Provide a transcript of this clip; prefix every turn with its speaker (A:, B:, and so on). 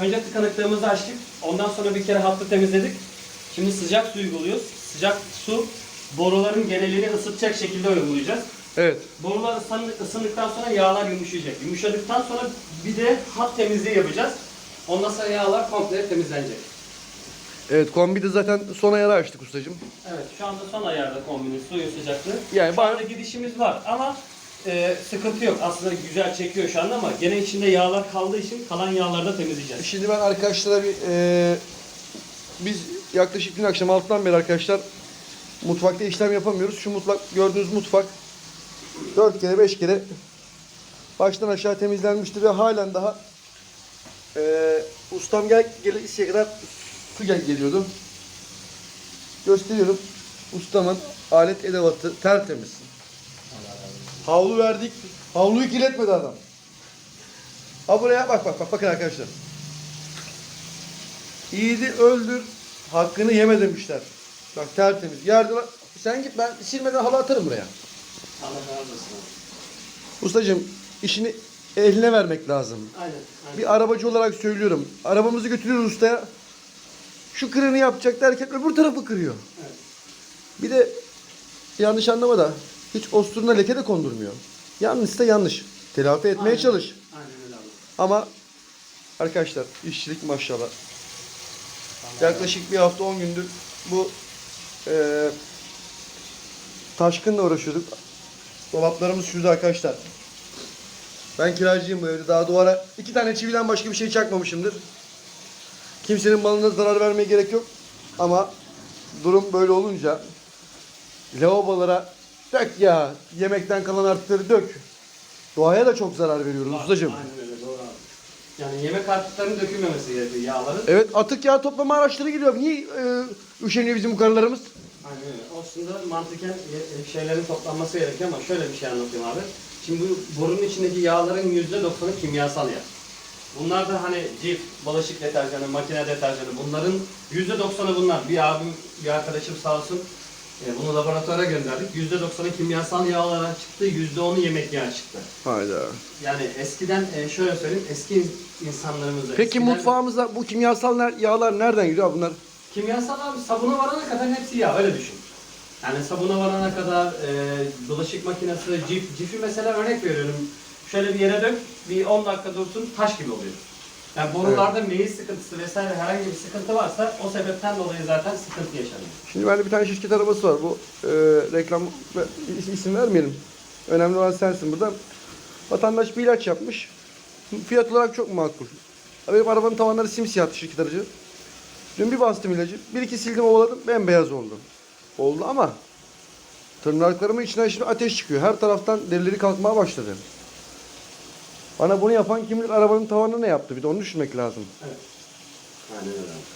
A: önce tıkanıklığımızı açtık. Ondan sonra bir kere hattı temizledik. Şimdi sıcak su uyguluyoruz. Sıcak su boruların genelini ısıtacak şekilde uygulayacağız.
B: Evet.
A: Borular ısın- ısındıktan sonra yağlar yumuşayacak. Yumuşadıktan sonra bir de hat temizliği yapacağız. Ondan sonra yağlar komple temizlenecek.
B: Evet kombide zaten son ayarı açtık ustacığım.
A: Evet şu anda son ayarda kombinin suyun sıcaklığı.
B: Yani
A: şu anda gidişimiz var ama e, sıkıntı yok. Aslında güzel çekiyor şu anda ama gene içinde yağlar kaldığı için kalan yağları da temizleyeceğiz.
B: Şimdi ben arkadaşlara bir eee, biz yaklaşık dün akşam 6'dan beri arkadaşlar mutfakta işlem yapamıyoruz. Şu mutfak gördüğünüz mutfak 4 kere 5 kere baştan aşağı temizlenmişti ve halen daha eee, ustam gel gelesiye kadar su gel geliyordu. Gösteriyorum. Ustamın alet edevatı tertemiz. Havlu verdik. Havluyu kirletmedi adam. Ha buraya bak bak bak bakın arkadaşlar. Yiğidi öldür, hakkını yeme demişler. Bak tertemiz. Yerde lan- sen git ben silmeden halı atarım buraya.
A: Allah razı olsun.
B: Ustacığım işini eline vermek lazım.
A: Aynen. aynen.
B: Bir arabacı olarak söylüyorum. Arabamızı götürüyoruz ustaya. Şu kırığını yapacak derken öbür tarafı kırıyor.
A: Evet.
B: Bir de yanlış anlama da hiç osturuna leke de kondurmuyor. Yanlışsa yanlış. Telafi etmeye
A: Aynen.
B: çalış.
A: Aynen öyle abi.
B: Ama arkadaşlar işçilik maşallah. Yaklaşık bir hafta 10 gündür bu eee taşkınla uğraşıyorduk. Dolaplarımız şurada arkadaşlar. Ben kiracıyım bu evde. Daha duvara iki tane çividen başka bir şey çakmamışımdır. Kimsenin malına zarar vermeye gerek yok. Ama durum böyle olunca lavabolara dök ya. Yemekten kalan artıkları dök. Doğaya da çok zarar veriyoruz ustacığım.
A: Aynen öyle doğru abi. Yani yemek artıklarının dökülmemesi gerekiyor yağların.
B: Evet atık yağ toplama araçları gidiyor. Niye e, üşeniyor bizim karılarımız?
A: Aynen öyle. Aslında mantıken ye- şeylerin toplanması gerekiyor ama şöyle bir şey anlatayım abi. Şimdi bu borunun içindeki yağların %90'ı kimyasal yağ. Bunlar da hani cif, bulaşık deterjanı, makine deterjanı bunların %90'ı bunlar. Bir abim, bir arkadaşım sağ olsun e, bunu laboratuvara gönderdik. %90'ı kimyasal yağlara çıktı, %10'u yemek yağı çıktı.
B: Hayda.
A: Yani eskiden e, şöyle söyleyeyim, eski insanlarımızda...
B: Peki
A: eskiden-
B: mutfağımızda bu kimyasal ner- yağlar nereden gidiyor abi bunlar?
A: Kimyasal abi sabuna varana kadar hepsi yağ öyle düşün. Yani sabuna varana kadar e, bulaşık makinesi, cif, cifi mesela örnek veriyorum. Şöyle bir yere dök, bir 10 dakika dursun taş gibi oluyor. Yani borularda meyil sıkıntısı vesaire herhangi bir sıkıntı varsa o sebepten dolayı zaten sıkıntı yaşanıyor.
B: Şimdi bende bir tane şirket arabası var. Bu e, reklam isim vermeyelim. Önemli olan sensin burada. Vatandaş bir ilaç yapmış. Fiyat olarak çok makul. Benim arabanın tavanları simsiyah şirket aracı. Dün bir bastım ilacı. Bir iki sildim ovaladım. Bembeyaz oldu. Oldu ama tırnaklarımın içinden şimdi ateş çıkıyor. Her taraftan derileri kalkmaya başladı. Bana bunu yapan kim bilir arabanın tavanı ne yaptı? Bir de onu düşünmek lazım.
A: Evet. Aynen öyle.